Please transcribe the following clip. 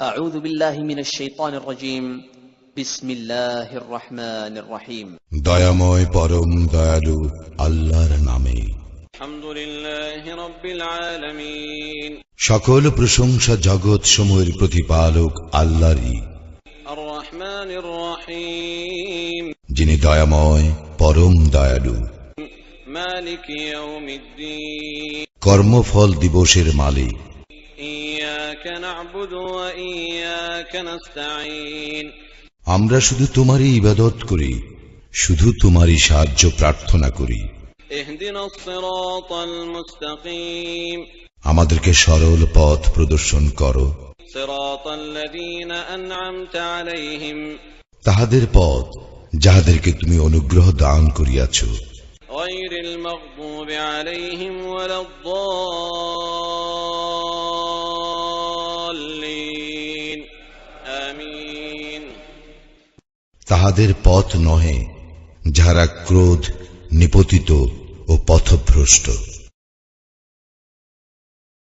أعوذ بالله من الشيطان الرجيم بسم الله الرحمن الرحيم দয়াময় পরম দয়ালু আল্লাহর নামে الحمد لله رب العالمين সকল প্রশংসা জগৎ সমূহের প্রতিপালক আল্লাহরই الرحمن الرحيم যিনি দয়াময় পরম দয়ালু مالك يوم الدين কর্মফল দিবসের মালিক আমরা শুধু তোমারই ইবাদত করি শুধু তোমারই সাহায্য প্রার্থনা করি। আমাদেরকে সরল পথ প্রদর্শন করো। তাহাদের পথ যাহাদেরকে তুমি অনুগ্রহ দান করিয়াছ। তাহাদের পথ নহে যাহারা ক্রোধ নিপতিত ও পথভ্রষ্ট।